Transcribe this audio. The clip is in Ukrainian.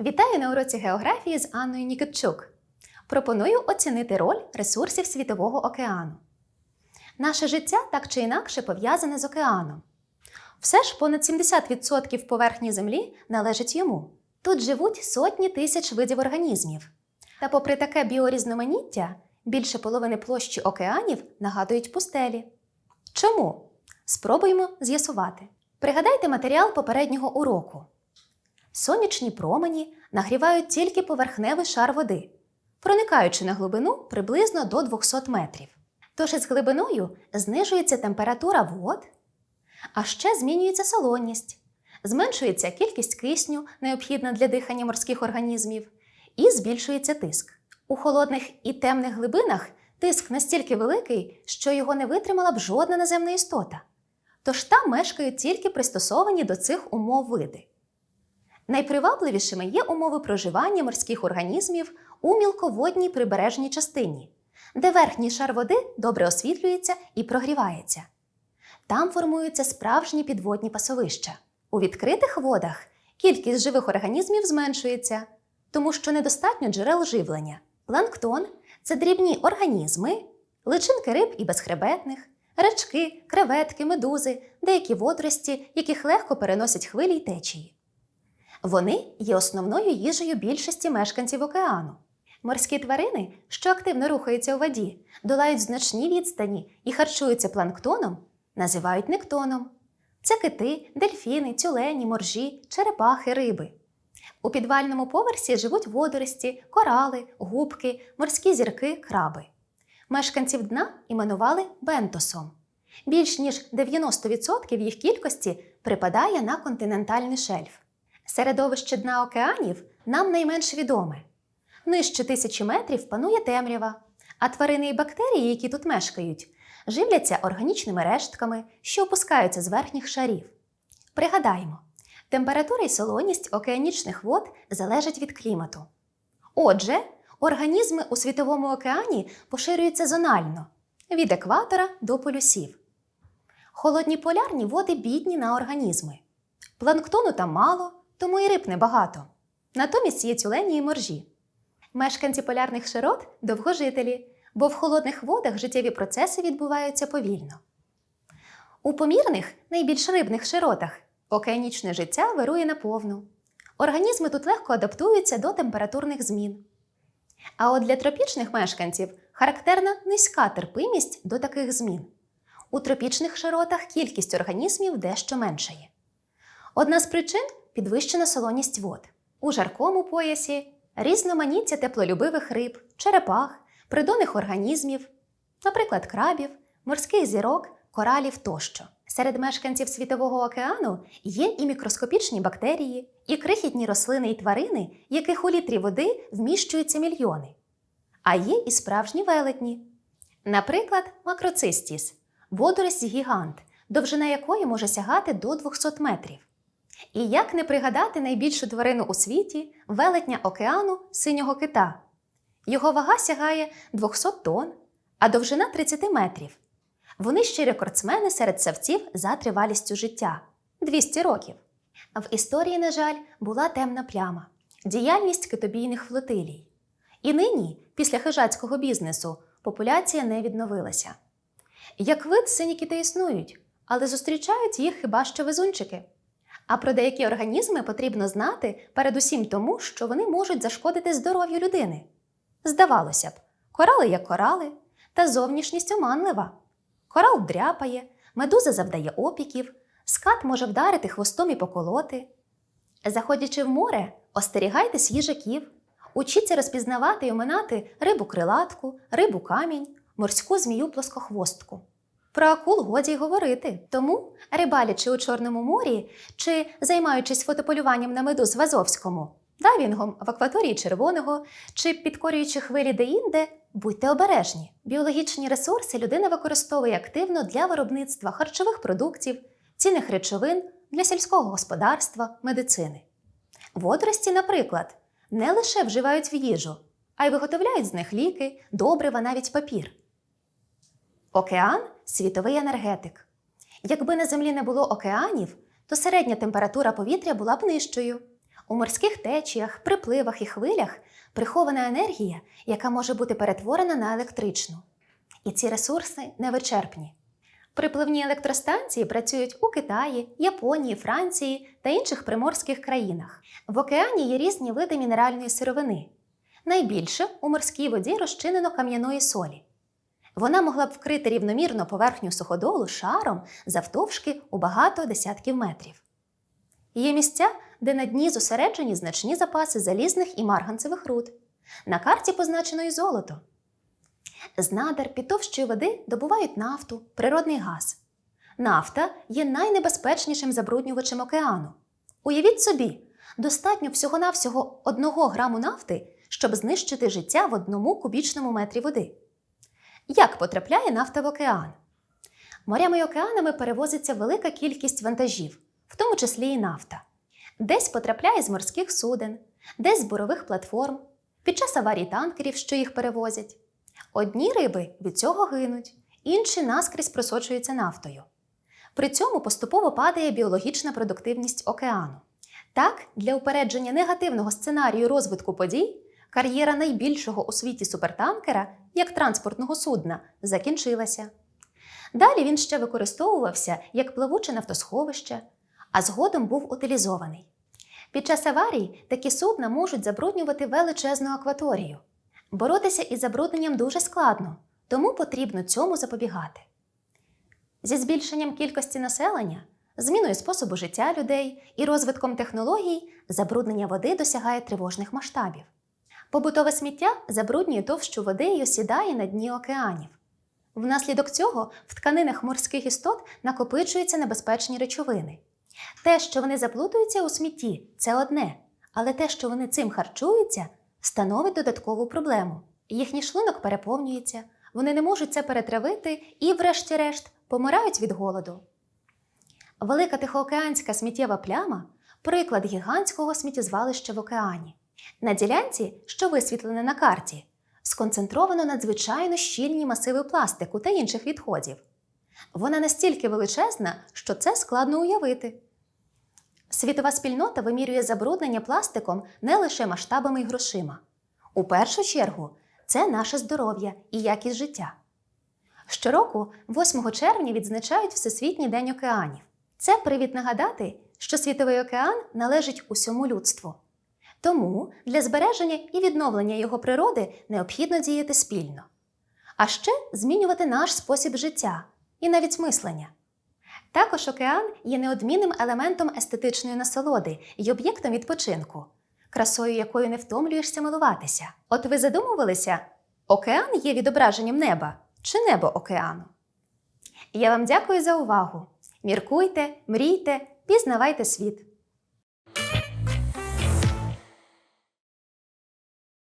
Вітаю на уроці географії з Анною Нікітчук. Пропоную оцінити роль ресурсів Світового океану. Наше життя так чи інакше пов'язане з океаном. Все ж понад 70% поверхні Землі належить йому. Тут живуть сотні тисяч видів організмів. Та попри таке біорізноманіття, більше половини площі океанів нагадують пустелі. Чому? Спробуємо з'ясувати. Пригадайте матеріал попереднього уроку. Сонячні промені нагрівають тільки поверхневий шар води, проникаючи на глибину приблизно до 200 метрів. Тож із глибиною знижується температура вод, а ще змінюється солоність, зменшується кількість кисню, необхідна для дихання морських організмів, і збільшується тиск. У холодних і темних глибинах тиск настільки великий, що його не витримала б жодна наземна істота. Тож там мешкають тільки пристосовані до цих умов види. Найпривабливішими є умови проживання морських організмів у мілководній прибережній частині, де верхній шар води добре освітлюється і прогрівається. Там формуються справжні підводні пасовища. У відкритих водах кількість живих організмів зменшується, тому що недостатньо джерел живлення. Планктон це дрібні організми, личинки риб і безхребетних, рачки, креветки, медузи, деякі водорості, яких легко переносять хвилі й течії. Вони є основною їжею більшості мешканців океану. Морські тварини, що активно рухаються у воді, долають значні відстані і харчуються планктоном, називають нектоном. Це кити, дельфіни, тюлені, моржі, черепахи, риби. У підвальному поверсі живуть водорості, корали, губки, морські зірки, краби. Мешканців дна іменували бентосом. Більш ніж 90% їх кількості припадає на континентальний шельф. Середовище дна океанів нам найменш відоме. Нижче тисячі метрів панує темрява, а тварини і бактерії, які тут мешкають, живляться органічними рештками, що опускаються з верхніх шарів. Пригадаємо, температура і солоність океанічних вод залежать від клімату. Отже, організми у світовому океані поширюються зонально від екватора до полюсів. Холодні полярні води бідні на організми. Планктону там мало, тому і риб небагато. Натомість є тюлені і моржі. Мешканці полярних широт довгожителі, бо в холодних водах життєві процеси відбуваються повільно. У помірних, найбільш рибних широтах океанічне життя вирує наповну. Організми тут легко адаптуються до температурних змін. А от для тропічних мешканців характерна низька терпимість до таких змін. У тропічних широтах кількість організмів дещо меншає. Одна з причин підвищена солоність вод. У жаркому поясі різноманіття теплолюбивих риб, черепах, придонних організмів, наприклад, крабів, морських зірок, коралів тощо. Серед мешканців Світового океану є і мікроскопічні бактерії, і крихітні рослини і тварини, яких у літрі води вміщуються мільйони. А є і справжні велетні. Наприклад, макроцистіс водорість гігант, довжина якої може сягати до 200 метрів. І як не пригадати найбільшу тварину у світі велетня океану синього кита. Його вага сягає 200 тонн, а довжина 30 метрів. Вони ще рекордсмени серед савців за тривалістю життя 200 років. В історії, на жаль, була темна пляма діяльність китобійних флотилій. І нині, після хижацького бізнесу, популяція не відновилася. Як вид, сині кити існують, але зустрічають їх хіба що везунчики. А про деякі організми потрібно знати передусім тому, що вони можуть зашкодити здоров'ю людини. Здавалося б, корали як корали, та зовнішність оманлива. Корал дряпає, медуза завдає опіків, скат може вдарити хвостом і поколоти. Заходячи в море, остерігайтесь їжаків, учіться розпізнавати і оминати рибу крилатку, рибу камінь, морську змію плоскохвостку. Про акул годі й говорити. Тому, рибалячи у Чорному морі чи займаючись фотополюванням на медуз в Азовському, дайвінгом в акваторії Червоного чи підкорюючи хвилі деінде, будьте обережні. Біологічні ресурси людина використовує активно для виробництва харчових продуктів, цінних речовин для сільського господарства, медицини. Водорості, наприклад, не лише вживають в їжу, а й виготовляють з них ліки, добрива, навіть папір. Океан світовий енергетик. Якби на Землі не було океанів, то середня температура повітря була б нижчою. У морських течіях, припливах і хвилях прихована енергія, яка може бути перетворена на електричну. І ці ресурси невичерпні. Припливні електростанції працюють у Китаї, Японії, Франції та інших приморських країнах. В океані є різні види мінеральної сировини. Найбільше у морській воді розчинено кам'яної солі. Вона могла б вкрити рівномірно поверхню суходолу шаром завтовшки у багато десятків метрів. Є місця, де на дні зосереджені значні запаси залізних і марганцевих руд. На карті позначено і золото. З надр під товщої води добувають нафту, природний газ. Нафта є найнебезпечнішим забруднювачем океану. Уявіть собі, достатньо всього-навсього одного граму нафти, щоб знищити життя в одному кубічному метрі води. Як потрапляє нафта в океан? Морями й океанами перевозиться велика кількість вантажів, в тому числі і нафта. Десь потрапляє з морських суден, десь з бурових платформ, під час аварій танкерів, що їх перевозять. Одні риби від цього гинуть, інші наскрізь просочуються нафтою. При цьому поступово падає біологічна продуктивність океану. Так, для упередження негативного сценарію розвитку подій кар'єра найбільшого у світі супертанкера, як транспортного судна, закінчилася. Далі він ще використовувався як пливуче нафтосховище, а згодом був утилізований. Під час аварій такі судна можуть забруднювати величезну акваторію. Боротися із забрудненням дуже складно, тому потрібно цьому запобігати. Зі збільшенням кількості населення, зміною способу життя людей і розвитком технологій забруднення води досягає тривожних масштабів. Побутове сміття забруднює товщу води і осідає на дні океанів. Внаслідок цього в тканинах морських істот накопичуються небезпечні речовини. Те, що вони заплутуються у смітті, це одне, але те, що вони цим харчуються, становить додаткову проблему. Їхній шлунок переповнюється, вони не можуть це перетравити і, врешті-решт, помирають від голоду. Велика Тихоокеанська сміттєва пляма приклад гігантського сміттєзвалища в океані. На ділянці, що висвітлена на карті, сконцентровано надзвичайно щільні масиви пластику та інших відходів. Вона настільки величезна, що це складно уявити. Світова спільнота вимірює забруднення пластиком не лише масштабами й грошима. У першу чергу, це наше здоров'я і якість життя. Щороку, 8 червня, відзначають Всесвітній день океанів. Це привід нагадати, що світовий океан належить усьому людству. Тому для збереження і відновлення його природи необхідно діяти спільно, а ще змінювати наш спосіб життя і навіть мислення. Також океан є неодмінним елементом естетичної насолоди і об'єктом відпочинку, красою якою не втомлюєшся милуватися. От ви задумувалися, океан є відображенням неба чи небо океану? Я вам дякую за увагу. Міркуйте, мрійте, пізнавайте світ.